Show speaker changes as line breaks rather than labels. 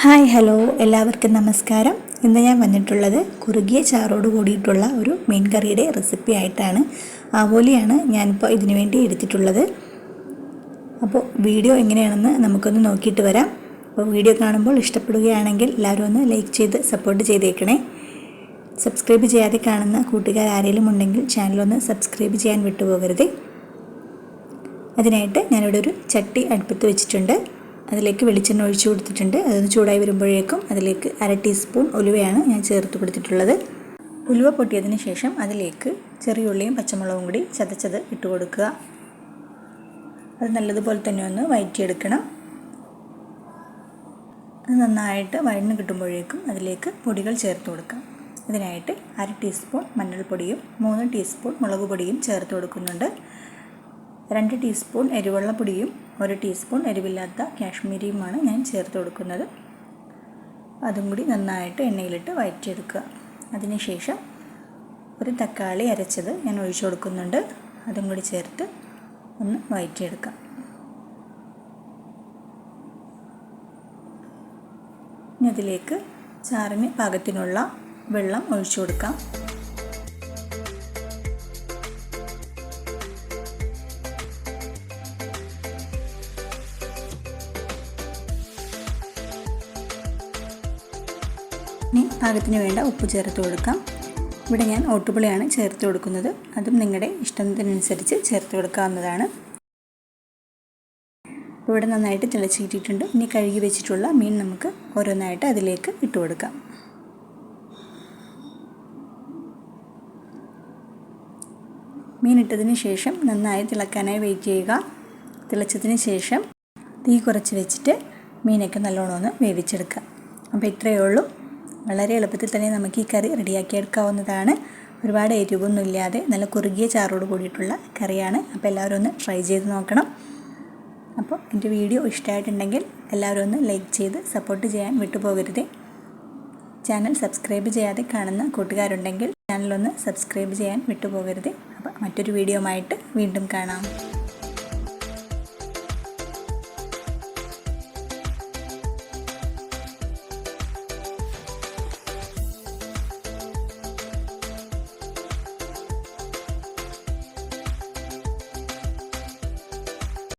Hi hello. എല്ലാവർക്കും നമസ്കാരം. ഇന്ന് ഞാൻ വന്നിട്ടുള്ളത് കുറുകിയ ചാറോട് കൂടിയിട്ടുള്ള ഒരു മീൻ കറിയുടെ റെസിപ്പി ആയിട്ടാണ്. ആവോലിയാണ് ഞാനിപ്പോൾ ഇതിനു വേണ്ടി എടുത്തിട്ടുള്ളത്. അപ്പോൾ വീഡിയോ എങ്ങനെയാണെന്ന് നമുക്കൊന്ന് നോക്കിയിട്ട് വരാം. അപ്പോൾ വീഡിയോ കാണുമ്പോൾ ഇഷ്ടപ്പെടുകയാണെങ്കിൽ എല്ലാവരും ഒന്ന് ലൈക്ക് ചെയ്ത് സപ്പോർട്ട് ചെയ്തേക്കണേ. സബ്സ്ക്രൈബ് ചെയ്യാതെ കാണുന്ന കൂട്ടുകാർ ആരെങ്കിലും ഉണ്ടെങ്കിൽ ചാനലൊന്ന് സബ്സ്ക്രൈബ് ചെയ്യാൻ വിട്ടുപോകരുത്. അതിനായിട്ട് ഞാനിവിടെ ഒരു ചട്ടി അടുപ്പത്ത് വെച്ചിട്ടുണ്ട്. അതിലേക്ക് വെളിച്ചെണ്ണ ഒഴിച്ചു കൊടുത്തിട്ടുണ്ട്. അതൊന്ന് ചൂടായി വരുമ്പോഴേക്കും അതിലേക്ക് അര ടീസ്പൂൺ ഉലുവയാണ് ഞാൻ ചേർത്ത് കൊടുത്തിട്ടുള്ളത്. ഉലുവ പൊട്ടിയതിന് ശേഷം അതിലേക്ക് ചെറിയ ഉള്ളിയും പച്ചമുളകും കൂടി ചതച്ചത് ഇട്ട് കൊടുക്കുക. അത് നല്ലതുപോലെ തന്നെ ഒന്ന് വയറ്റിയെടുക്കണം. അത് നന്നായിട്ട് വഴന്ന് കിട്ടുമ്പോഴേക്കും അതിലേക്ക് പൊടികൾ ചേർത്ത് കൊടുക്കാം. ഇതിനായിട്ട് അര ടീസ്പൂൺ മഞ്ഞൾപ്പൊടിയും മൂന്ന് ടീസ്പൂൺ മുളക് പൊടിയും ചേർത്ത് കൊടുക്കുന്നുണ്ട്. രണ്ട് ടീസ്പൂൺ എരിവെള്ളപ്പൊടിയും ഒരു ടീസ്പൂൺ എരിവില്ലാത്ത കാശ്മീരിയുമാണ് ഞാൻ ചേർത്ത് കൊടുക്കുന്നത്. അതും കൂടി നന്നായിട്ട് എണ്ണയിലിട്ട് വഴറ്റിയെടുക്കുക അതിനുശേഷം ഒരു തക്കാളി അരച്ചത് ഞാൻ ഒഴിച്ചു കൊടുക്കുന്നുണ്ട്. അതും കൂടി ചേർത്ത് ഒന്ന് വഴറ്റിയെടുക്കാം ഇനി അതിലേക്ക് ചാറിന് പാകത്തിനുള്ള വെള്ളം ഒഴിച്ചു കൊടുക്കാം. ഇനി പാകത്തിന് വേണ്ട ഉപ്പ് ചേർത്ത് കൊടുക്കാം. ഇവിടെ ഞാൻ ഓട്ടുപുളിയാണ് ചേർത്ത് കൊടുക്കുന്നത്. അതും നിങ്ങളുടെ ഇഷ്ടത്തിനനുസരിച്ച് ചേർത്ത് കൊടുക്കാവുന്നതാണ്. ഇവിടെ നന്നായിട്ട് തിളച്ച് കിട്ടിയിട്ടുണ്ട്. ഇനി കഴുകി വെച്ചിട്ടുള്ള മീൻ നമുക്ക് ഓരോന്നായിട്ട് അതിലേക്ക് ഇട്ട് കൊടുക്കാം. മീൻ ഇട്ടതിന് ശേഷം നന്നായി തിളക്കാനായി വെയിറ്റ് ചെയ്യുക. തിളച്ചതിന് ശേഷം തീ കുറച്ച് വെച്ചിട്ട് മീനൊക്കെ നല്ലോണം ഒന്ന് വേവിച്ചെടുക്കുക. അപ്പോൾ ഇത്രയേ ഉള്ളൂ. വളരെ എളുപ്പത്തിൽ തന്നെ നമുക്ക് ഈ കറി റെഡിയാക്കി എടുക്കാവുന്നതാണ്. ഒരുപാട് എരിവൊന്നും ഇല്ലാതെ നല്ല കുറുകിയ ചാറോട് കൂടിയിട്ടുള്ള കറിയാണ്. അപ്പോൾ എല്ലാവരും ഒന്ന് ട്രൈ ചെയ്ത് നോക്കണം. അപ്പോൾ എന്റെ വീഡിയോ ഇഷ്ടമായിട്ടുണ്ടെങ്കിൽ എല്ലാവരും ഒന്ന് ലൈക്ക് ചെയ്ത് സപ്പോർട്ട് ചെയ്യാൻ വിട്ടുപോകരുത്. ചാനൽ സബ്സ്ക്രൈബ് ചെയ്യാതെ കാണുന്ന കൂട്ടുകാരുണ്ടെങ്കിൽ ചാനലൊന്ന് സബ്സ്ക്രൈബ് ചെയ്യാൻ വിട്ടുപോകരുത്. അപ്പോൾ മറ്റൊരു വീഡിയോ ആയിട്ട് വീണ്ടും കാണാം.